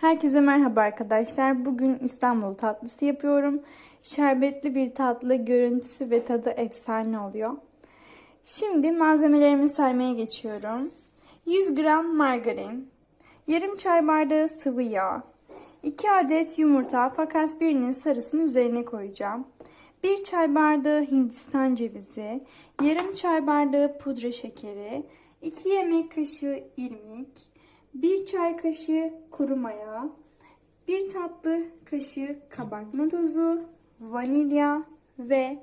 Herkese merhaba arkadaşlar. Bugün İstanbul tatlısı yapıyorum. Şerbetli bir tatlı görüntüsü ve tadı efsane oluyor. Şimdi malzemelerimi saymaya geçiyorum. 100 gram margarin, yarım çay bardağı sıvı yağ, 2 adet yumurta fakat birinin sarısını üzerine koyacağım. 1 çay bardağı hindistan cevizi, yarım çay bardağı pudra şekeri, 2 yemek kaşığı irmik, 1 çay kaşığı kuru maya, 1 tatlı kaşığı kabartma tozu, vanilya ve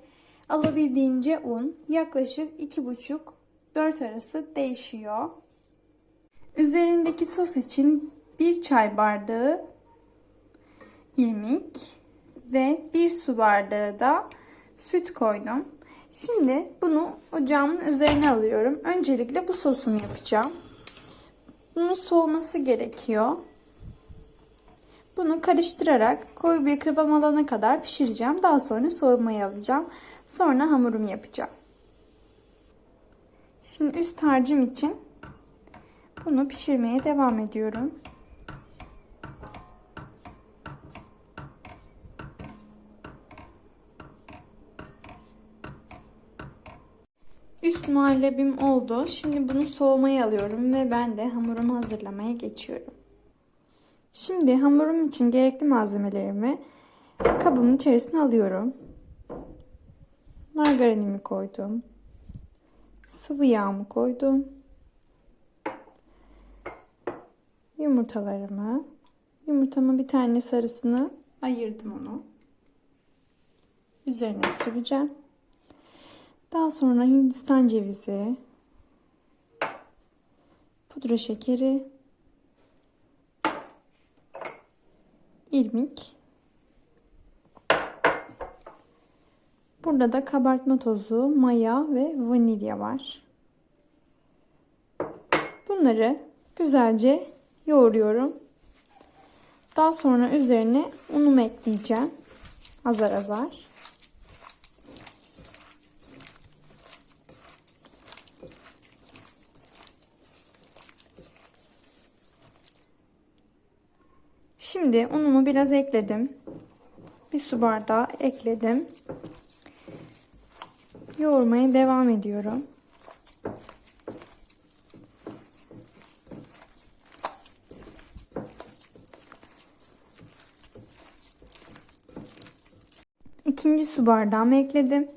alabildiğince un yaklaşık 2,5-4 arası değişiyor. Üzerindeki sos için 1 çay bardağı irmik ve 1 su bardağı da süt koydum. Şimdi bunu ocağımın üzerine alıyorum. Öncelikle bu sosunu yapacağım. Bunun soğuması gerekiyor. Bunu karıştırarak koyu bir kıvam alana kadar pişireceğim. Daha sonra soğumaya alacağım. Sonra hamurumu yapacağım. Şimdi üst harcım için bunu pişirmeye devam ediyorum. Üst muhallebim oldu. Şimdi bunu soğumaya alıyorum ve ben de hamurumu hazırlamaya geçiyorum. Şimdi hamurum için gerekli malzemelerimi kabımın içerisine alıyorum. Margarinimi koydum. Sıvı yağımı koydum. Yumurtalarımı. Yumurtamın bir tane sarısını ayırdım onu. Üzerine süreceğim. Daha sonra hindistan cevizi, pudra şekeri, irmik. Burada da kabartma tozu, maya ve vanilya var. Bunları güzelce yoğuruyorum. Daha sonra üzerine unumu ekleyeceğim. Azar azar. Şimdi unumu biraz ekledim. Bir su bardağı ekledim. Yoğurmaya devam ediyorum. İkinci su bardağımı ekledim.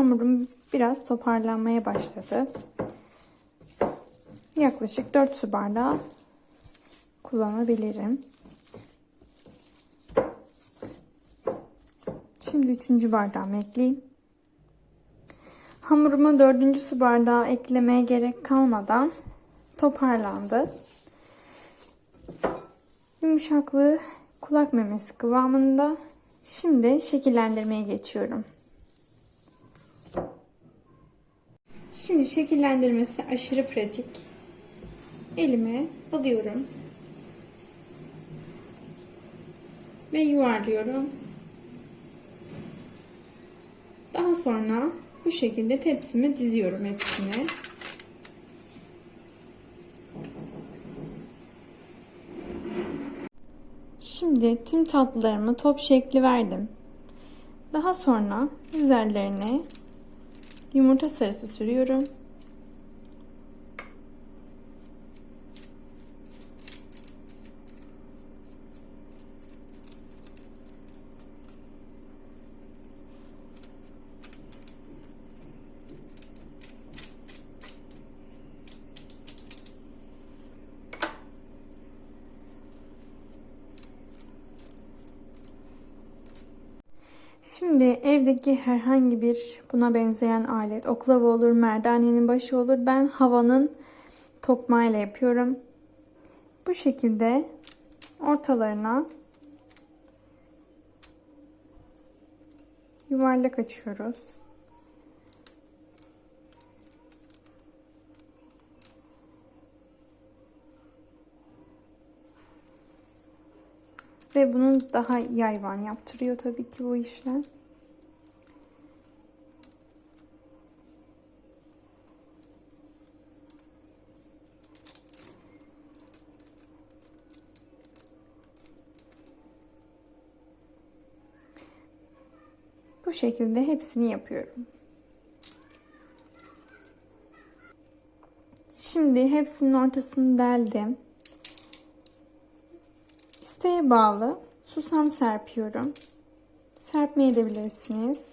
Hamurum biraz toparlanmaya başladı. Yaklaşık 4 su bardağı kullanabilirim. Şimdi 3. bardağımı ekleyeyim. Hamuruma 4. su bardağı eklemeye gerek kalmadan toparlandı. Yumuşaklığı kulak memesi kıvamında. Şimdi şekillendirmeye geçiyorum. Şimdi şekillendirmesi aşırı pratik. Elime alıyorum. Ve yuvarlıyorum. Daha sonra bu şekilde tepsime diziyorum hepsini. Şimdi tüm tatlılarımı top şekli verdim. Daha sonra üzerlerine Yumurta sarısı sürüyorum. Şimdi evdeki herhangi bir buna benzeyen alet, oklava olur, merdanenin başı olur. Ben havanın tokmağıyla yapıyorum. Bu şekilde ortalarına yuvarlak açıyoruz. Ve bunu daha yayvan yaptırıyor tabii ki bu işlem. Bu şekilde hepsini yapıyorum. Şimdi hepsinin ortasını deldim. İsteğe bağlı susam serpiyorum. Serpmeye de bilirsiniz.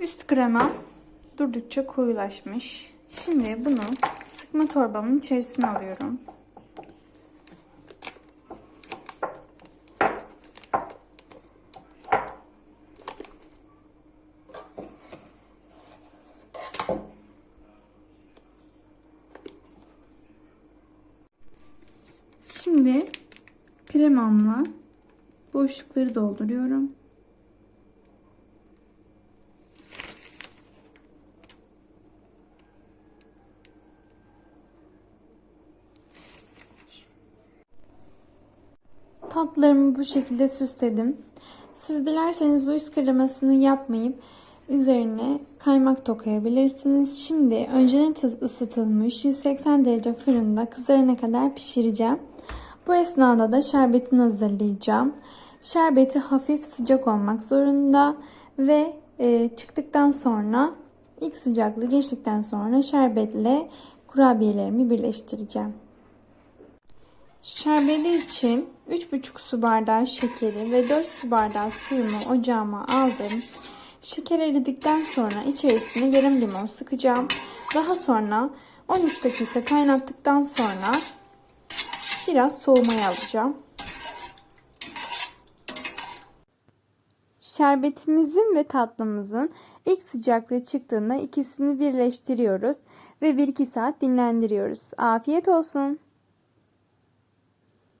Üst krema durdukça koyulaşmış. Şimdi bunu sıkma torbamın içerisine alıyorum. Şimdi kremamla boşlukları dolduruyorum. Tatlarımı bu şekilde süsledim. Siz dilerseniz bu üst kremasını yapmayıp üzerine kaymak dokuyabilirsiniz. Şimdi önceden ısıtılmış 180 derece fırında kızarana kadar pişireceğim. Bu esnada da şerbetini hazırlayacağım. Şerbeti hafif sıcak olmak zorunda ve e, çıktıktan sonra ilk sıcaklığı geçtikten sonra şerbetle kurabiyelerimi birleştireceğim. Şerbeti için 3,5 su bardağı şekeri ve 4 su bardağı suyumu ocağıma aldım. Şeker eridikten sonra içerisine yarım limon sıkacağım. Daha sonra 13 dakika kaynattıktan sonra biraz soğumaya alacağım. Şerbetimizin ve tatlımızın ilk sıcaklığı çıktığında ikisini birleştiriyoruz ve 1-2 saat dinlendiriyoruz. Afiyet olsun.